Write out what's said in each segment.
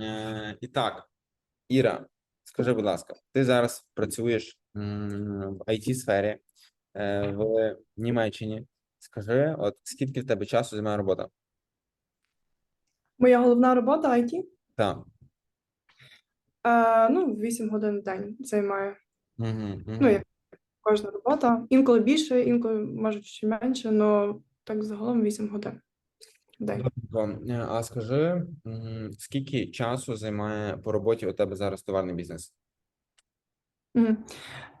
Е, і так, Іра, скажи, будь ласка, ти зараз працюєш в it сфері е, в Німеччині. Скажи, от скільки в тебе часу займає робота? Моя головна робота IT. Так. Е, ну, 8 годин в день займає. Угу, Ну, як кожна робота. Інколи більше, інколи може ще менше, але так загалом 8 годин в. А скажи, скільки часу займає по роботі у тебе зараз товарний бізнес?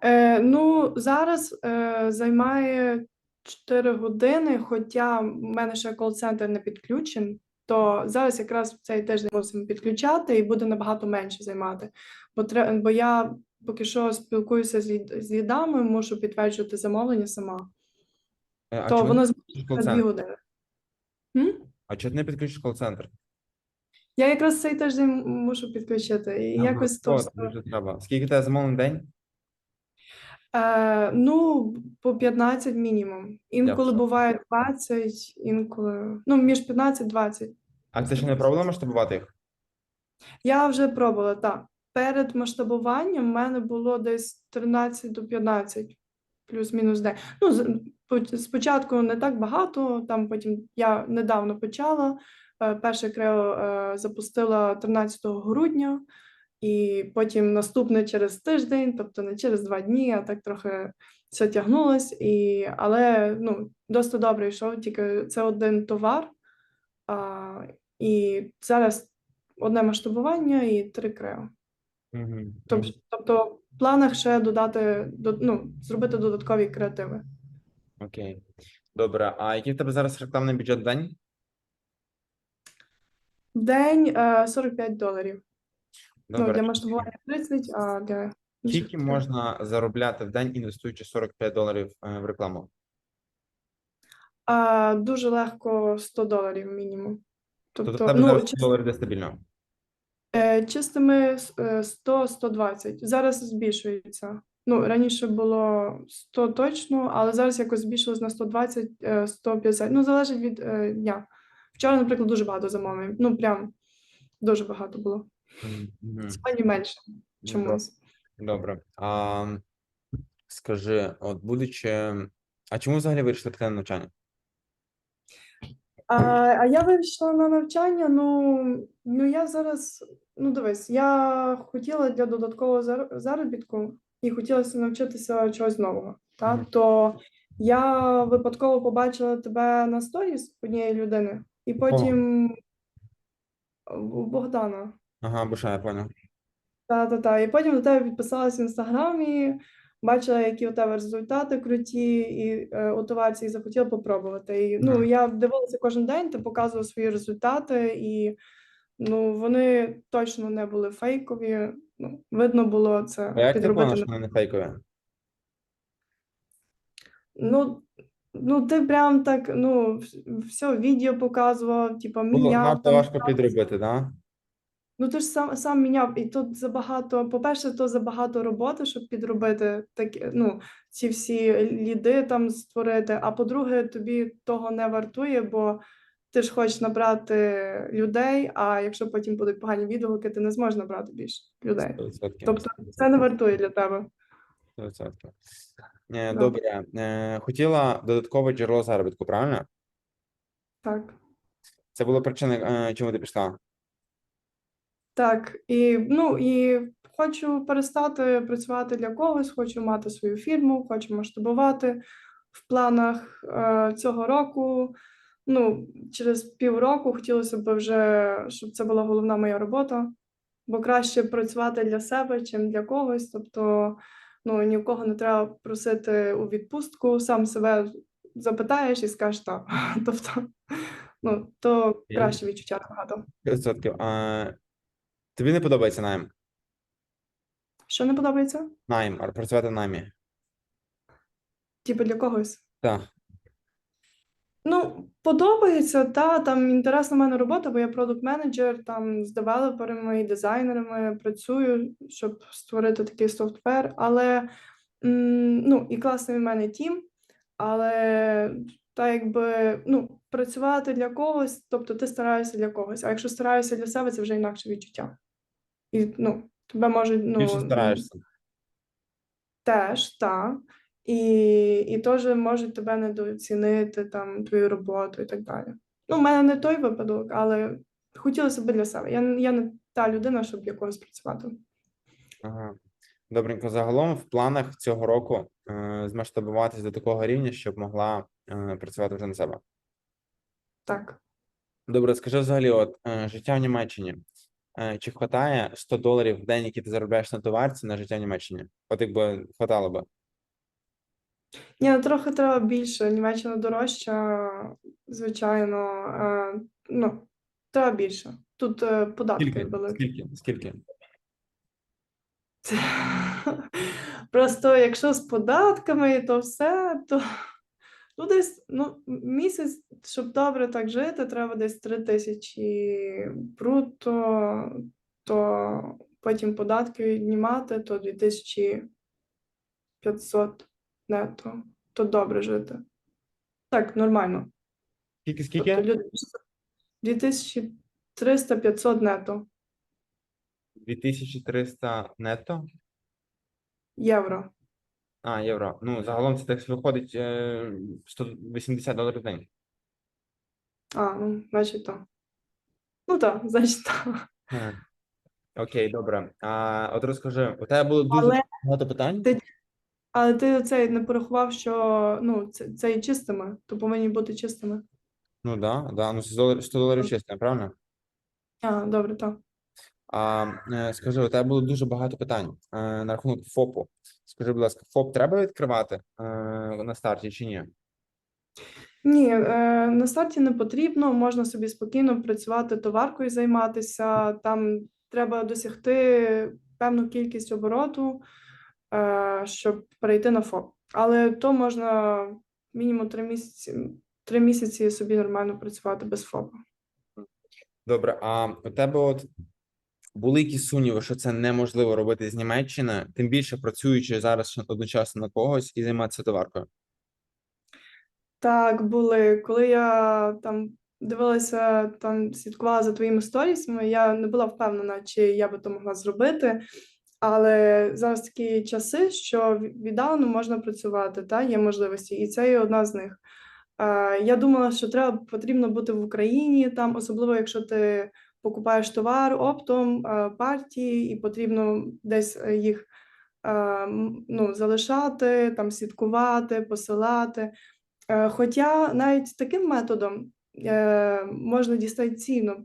Е, ну, зараз е, займає 4 години, хоча в мене ще кол-центр не підключений, то зараз якраз цей тиждень мусимо підключати і буде набагато менше займати. Бо, тре- бо я поки що спілкуюся з, з лідами, мушу підтверджувати замовлення сама. Е, А То воно на 2 години. М? А чого ти не підключиш кол-центр? Я якраз цей тиждень мушу підключити. І Ага, якось то от, все. дуже треба. Скільки тебе замовлень в день? Е, ну, по 15 мінімум. Інколи Ясно. буває 20, інколи. Ну, між 15 20. А ти ще не пробувала масштабувати їх? Я вже пробувала, так. Перед масштабуванням в мене було десь 13 до 15, плюс-мінус день. Ну, з- спочатку не так багато, там потім я недавно почала. Е, Перше крео е, запустила 13 грудня, і потім наступне через тиждень, тобто не через два дні, а так трохи все тягнулось. І, але ну, досить добре йшов, тільки це один товар. А, і зараз одне масштабування і три крео. Тобто, тобто в планах ще додати, до- ну, зробити додаткові креативи. Окей. Добре. А який в тебе зараз рекламний бюджет в день? В день е, 45 доларів. Ну, Добре. для масштабування 30, а для інших Скільки можна заробляти в день, інвестуючи 45 доларів е, в рекламу? А, дуже легко 100 доларів мінімум. Тобто в Тобто, тебе ну, зараз 100 чис- доларів де стабільно. е, чистими е, 100-120. Зараз збільшується. Ну, раніше було 100 точно, але зараз якось збільшилось на 120, е, 150. Ну, залежить від е, дня. Вчора, наприклад, дуже багато замовлень. Ну, прям дуже багато було. Сьогодні менше Ну, чомусь. Добре. А, скажи, от будучи. А чому взагалі вирішили піти на навчання? А, а я вийшла на навчання. Ну, ну я зараз, ну дивись, я хотіла для додаткового зар- заробітку і хотілося навчитися чогось нового. Так? Мгм. То я випадково побачила тебе на сторіс однієї людини, і потім у Богдана. Ага, Буша, я понял. Та-та-та. І потім до тебе підписалась в інстаграмі, бачила, які у тебе результати круті і е, у товарці, і захотіла попробувати. І, ну, я дивилася кожен день, ти показував свої результати, і ну, вони точно не були фейкові. Ну, видно було це А як ти поняла, що не фейкові? Ну, ну, ти прям так, ну, все відео показував, типу, Було міняв надто там. важко підробити, так? Ну, ти ж сам, сам міняв, і тут забагато, по-перше, то забагато роботи, щоб підробити такі, ну, ці всі ліди там створити. А по-друге, тобі того не вартує, бо ти ж хочеш набрати людей, а якщо потім будуть погані відгуки, ти не зможеш набрати більше людей. 100%. Тобто це не вартує для тебе. 100%. Е, Добре. Е, Хотіла додаткове джерело заробітку, правильно? Так. Це була причина, е, чому ти пішла? Так, і ну і хочу перестати працювати для когось, хочу мати свою фірму, хочу масштабувати в планах е, цього року. Ну, через півроку хотілося б вже, щоб це була головна моя робота, бо краще працювати для себе, чим для когось. Тобто, ну ні в кого не треба просити у відпустку, сам себе запитаєш і скажеш так. Тобто, ну то краще відчуття набагато. 100%. А, тобі не подобається найм? Що не подобається? Найм, а працювати наймі? Типу для когось. Так. Ну, подобається, та там інтересна в мене робота, бо я продукт-менеджер, там з девелоперами і дизайнерами працюю, щоб створити такий софтвер. Але ну, і класний в мене тім, але та якби ну, працювати для когось, тобто ти стараєшся для когось. А якщо стараєшся для себе, це вже інакше відчуття. І ну, тебе можуть ну, Більше стараєшся. теж, так. І, і теж можуть тебе недооцінити, там, твою роботу і так далі. Ну, в мене не той випадок, але хотілося б для себе. Я, я не та людина, щоб для когось працювати. Ага. Добренько. Загалом в планах цього року е, змасштабуватись до такого рівня, щоб могла е, працювати вже на себе. Так. Добре, скажи взагалі, от е, життя в Німеччині. Е, чи хватає 100 доларів в день, які ти заробляєш на товарці, на життя в Німеччині? От якби хватало би. Ні, ну, трохи треба більше. Німеччина дорожча, звичайно. Е, ну, треба більше. Тут е, податки Скільки? великі. Скільки? Скільки? Просто якщо з податками, то все, то ну, десь ну, місяць, щоб добре так жити, треба десь 3 тисячі бруто, то потім податки віднімати, то 2500 нето, то добре жити. Так, нормально. Скільки, Тобто скільки? люди 2300-500 нето 2300 нетто? євро. А, євро. Ну, загалом це так виходить е, 180 доларів в день. А, ну, значить так. Ну так, значить так. Окей, добре. А от розкажи, у тебе було дуже Але багато питань? ти- Але ти цей не порахував, що ну, це, це і чистими, то повинні бути чистими. Ну да, да, ну 100 доларів, 100 доларів чесно, правильно? А, добре, так. А е, скажи, у тебе було дуже багато питань е, на рахунок ФОПу. Скажи, будь ласка, ФОП треба відкривати е, на старті чи ні? Ні, е, на старті не потрібно, можна собі спокійно працювати товаркою, займатися. Там треба досягти певну кількість обороту, щоб перейти на ФОП. Але то можна мінімум три місяці, три місяці собі нормально працювати без ФОПа. Добре, а у тебе от були якісь сумніви, що це неможливо робити з Німеччини, тим більше працюючи зараз одночасно на когось і займатися товаркою? Так, були. Коли я там дивилася, там слідкувала за твоїми сторісами, я не була впевнена, чи я би то могла зробити. Але зараз такі часи, що ві- віддалено можна працювати, та є можливості, і це є одна з них. Я думала, що треба потрібно бути в Україні, там, особливо якщо ти покупаєш товар оптом, партії, і потрібно десь е, їх ну, залишати, там слідкувати, посилати. Е, Хоча навіть таким методом е, можна дистанційно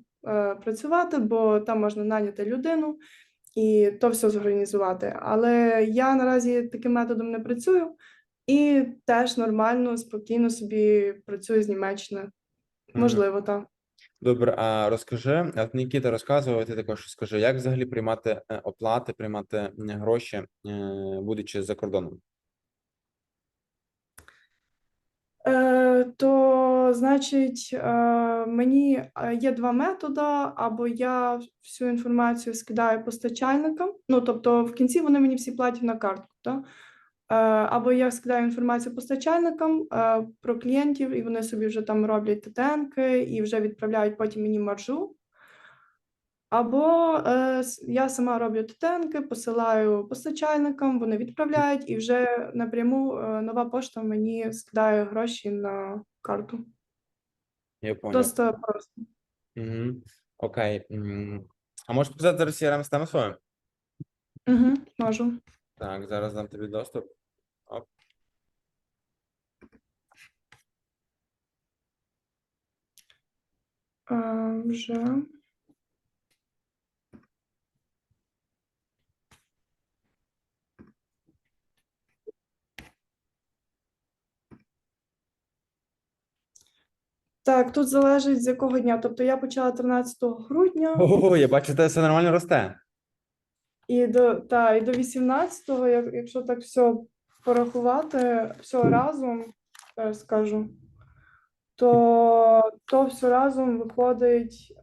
працювати, бо там можна наняти людину і то все зорганізувати. Але я наразі таким методом не працюю і теж нормально, спокійно собі працюю з Німеччини. Можливо, так. Добре, а розкажи, от Нікіта розказував, ти також скажи, як взагалі приймати е, оплати, приймати гроші, е, будучи за кордоном? Е, то, значить, е, мені е, є два методи, або я всю інформацію скидаю постачальникам, ну, тобто в кінці вони мені всі платять на картку, та? Е, або я скидаю інформацію постачальникам е, про клієнтів, і вони собі вже там роблять ТТНки і вже відправляють потім мені маржу. Або е, я сама роблю ТТНки, посилаю постачальникам, вони відправляють, і вже напряму е, нова пошта мені скидає гроші на карту. Я понял. Просто просто. Угу. Окей. М, А можеш показати зараз CRM систему свою? Угу, можу. Так, зараз дам тобі доступ. Оп. Е, вже. Так, тут залежить з якого дня. Тобто я почала 13 грудня. Ого, я бачу, те все нормально росте. І до, та, і до 18-го, як, якщо так все порахувати, все разом, зараз скажу, то, то все разом виходить,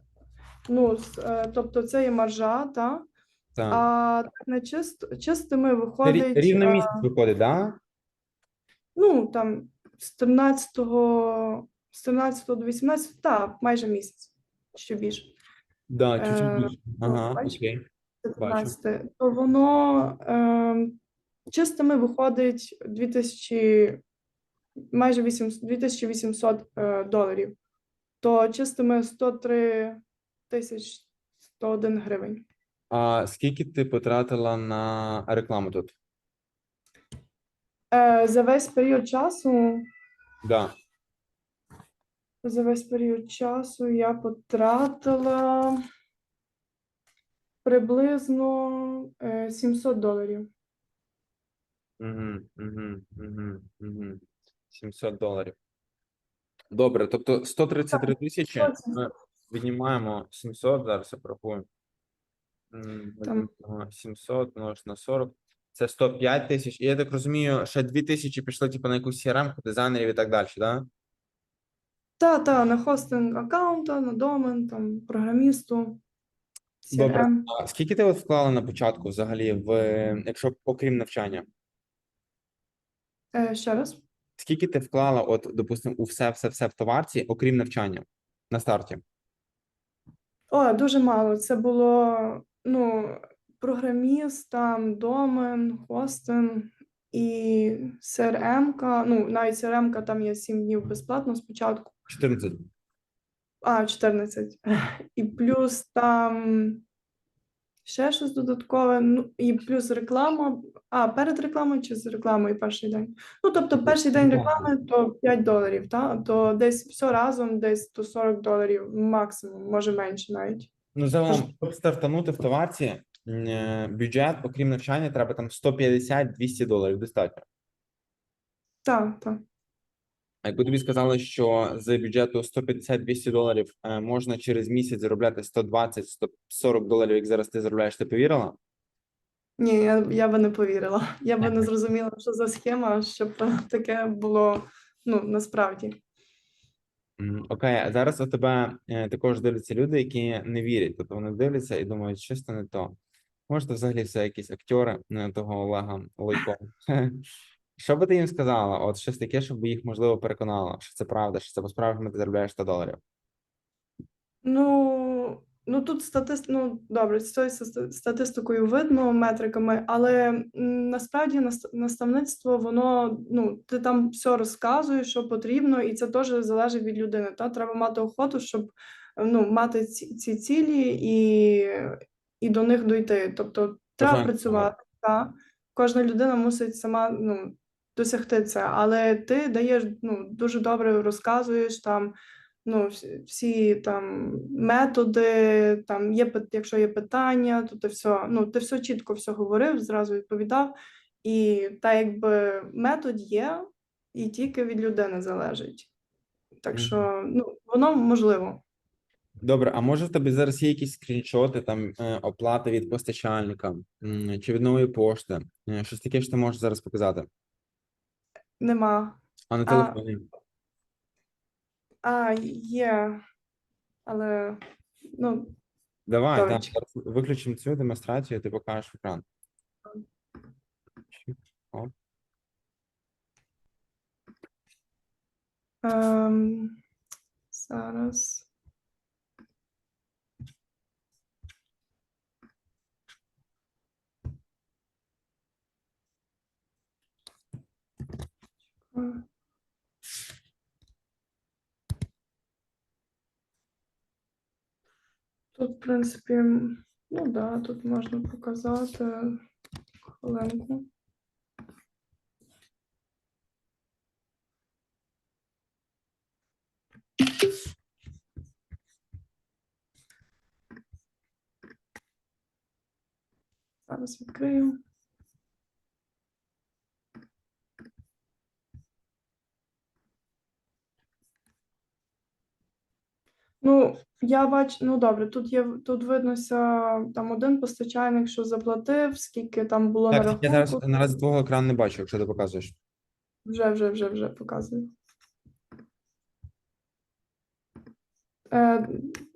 ну, з- е, тобто це є маржа, та? Так. а так на чист, чистими Це рі- виходить, рівно е, місяць виходить, да? ну, там з 13, з 13 до 18, так, майже місяць, ще більше. Да, Е, чуть-чуть більше. Ага, бачиш? окей. Бачу. то воно е, чистими виходить 2000, майже 800, 2800 е, доларів, то чистими 103 тисяч 101 гривень. А скільки ти потратила на рекламу тут? Е, за весь період часу, Да. За весь період часу я потратила приблизно е, 700 доларів. Угу, угу, угу, угу. 700 доларів. Добре, тобто 133 тисячі ми віднімаємо 700, зараз я порахую. М, 700 множить на 40. Це 105 тисяч. І я так розумію, ще 2 тисячі пішли типу, на якусь CRM, дизайнерів і так далі, да? Та, та, на хостинг аккаунта, на домен, там, програмісту, Добре. А скільки ти от вклала на початку взагалі, в, якщо окрім навчання? Е, ще раз. Скільки ти вклала, от, допустимо, у все, все, все в товарці, окрім навчання на старті? О, дуже мало. Це було, ну, програміст, там, домен, хостинг і CRM-ка. Ну, навіть CRM-ка там є 7 днів безплатно спочатку. 14. А, 14. І плюс там ще щось додаткове. Ну, і плюс реклама. А, перед рекламою чи з рекламою перший день? Ну, тобто, перший день реклами то 5 доларів, та? то десь все разом, десь до 40 доларів максимум, може менше навіть. Ну, загалом, щоб стартанути в товарці, е, бюджет, окрім навчання, треба там 150-200 доларів, достатньо. Так, так. А якби тобі сказали, що з бюджету 150-200 доларів е, можна через місяць заробляти 120-140 доларів, як зараз ти заробляєш, ти повірила? Ні, я, я би не повірила. Я би не зрозуміла, що за схема, щоб таке було ну, насправді. Окей, а зараз у тебе е, також дивляться люди, які не вірять. Тобто вони дивляться і думають, щось це не то. Може, це взагалі все якісь актори е, того Олега Лойко. Що би ти їм сказала? От щось таке, щоб їх можливо переконало, що це правда, що це по-справжньому ти заробляєш 100 доларів. Ну, ну тут статист... ну, добре, з цією статистикою видно, метриками, але насправді наставництво, воно, ну, ти там все розказуєш, що потрібно, і це теж залежить від людини. Та? Треба мати охоту, щоб ну, мати ці, ці цілі і, і до них дойти. Тобто треба Бажання працювати. Та? Кожна людина мусить сама ну, досягти це, але ти даєш ну, дуже добре розказуєш там ну, всі, там методи, там є, якщо є питання, то ти все, ну, ти все чітко все говорив, зразу відповідав. І та якби метод є, і тільки від людини залежить. Так що ну, воно можливо. Добре, а може в тебе зараз є якісь скріншоти, там е, оплата від постачальника чи від нової пошти? Е, Щось таке, що ти можеш зараз показати. Нема. А на телефоні. А, є, але ну, Давай, так, зараз виключимо цю демонстрацію, ти покажеш екран. Оп. ем, зараз. Тут, в принципі, ну да, тут можна показати хвилинку. Зараз відкрию. Ну, я бачу, ну добре, тут є тут виднося там один постачальник, що заплатив, скільки там було на Так, я зараз рахунку. наразі твого екрану не бачу, якщо ти показуєш. Вже, вже, вже, вже показую. Е,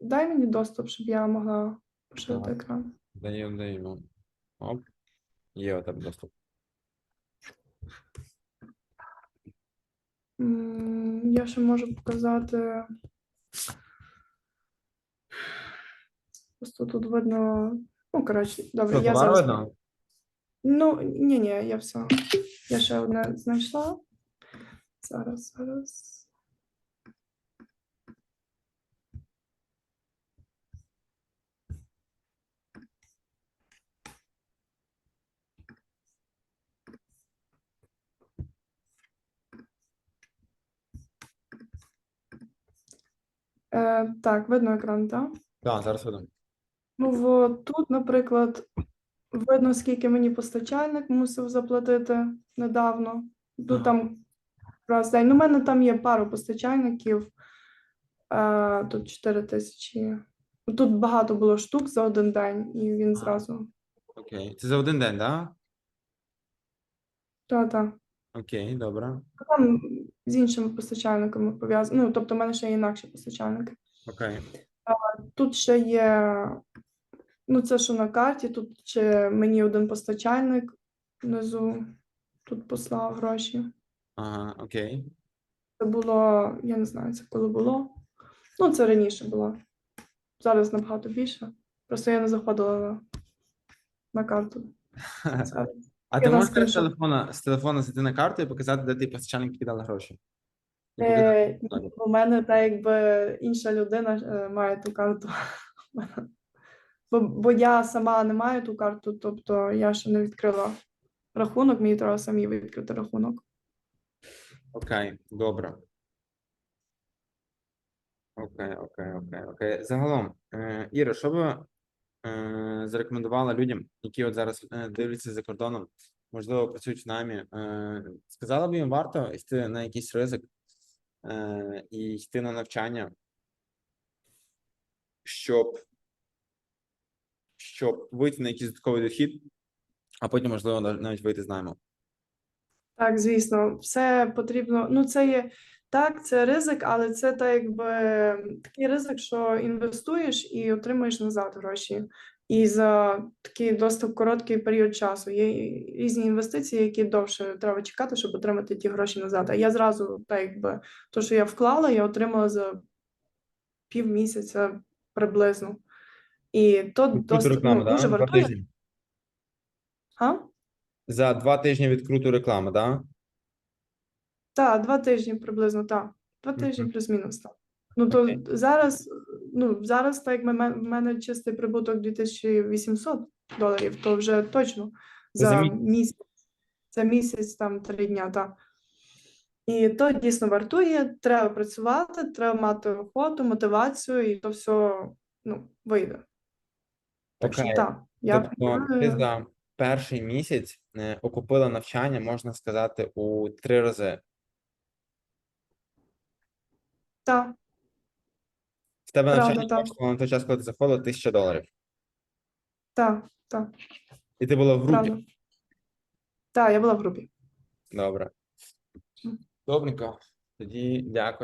дай мені доступ, щоб я могла поширити екран. Даю, даю. Оп. Є у тебе доступ. М, Я ще можу показати. Просто тут видно. Ну, коротше, добре, я зараз. видно? Ну, ні, ні, я все. Я ще одне знайшла. Зараз, зараз. Е, так, видно екран, так? Так, зараз видно. Ну, во, тут, наприклад, видно, скільки мені постачальник мусив заплатити недавно. Ага. там раз день. Ну, у мене там є пару постачальників. А, тут 4 тисячі. Тут багато було штук за один день, і він зразу. Окей. Це за один день, так? Та-та. Окей, добре. Там з іншими постачальниками пов'язано. Ну, тобто, в мене ще є інакші постачальники. Окей. Тут ще є, ну це що на карті, тут ще мені один постачальник внизу тут послав гроші. Ага, окей. Це було, я не знаю, це коли було. Ну, це раніше було. Зараз набагато більше. Просто я не заходила на, на карту. Зараз. А ти можеш зараз з телефона, з телефона зайти на карту і показати, де ти постачальник кидала гроші? І Е, у мене так якби інша людина е, має ту карту. Бо, бо я сама не маю ту карту, тобто я ще не відкрила рахунок, мені треба самі відкрити рахунок. Окей, добре. Окей, окей, окей, окей. Загалом, е, Іра, що би е, зарекомендувала людям, які от зараз е, дивляться за кордоном, можливо, працюють в намі, е, сказала б їм варто йти на якийсь ризик і йти на навчання, щоб, щоб вийти на якийсь додатковий дохід, а потім, можливо, нав- навіть вийти з найму. Так, звісно, все потрібно. Ну, це є так, це ризик, але це так якби такий ризик, що інвестуєш і отримуєш назад гроші. І за такий досить короткий період часу є різні інвестиції, які довше треба чекати, щоб отримати ті гроші назад. А я зразу, так якби, то, що я вклала, я отримала за півмісяця приблизно. І то досить рекламу, ну, да? дуже вартує. А? За два тижні відкруту рекламу, да? Так, два тижні приблизно, так. Два тижні плюс-мінус, так. Ну, то Окей. зараз, ну, зараз, так як в мене, чистий прибуток 2800 доларів, то вже точно за за місяць? Це місяць, там, три дня, так. І то дійсно вартує, треба працювати, треба мати охоту, мотивацію, і то все, ну, вийде. Так що так, я Тобто ти за перший місяць е, окупила навчання, можна сказати, у три рази. так, В тебе Правда, навчання так. коштувало на той час, коли ти заходила, тисяча доларів. так, так, І ти була в групі. правда. Так, я була в групі. Добре. Добренько. Тоді дякую.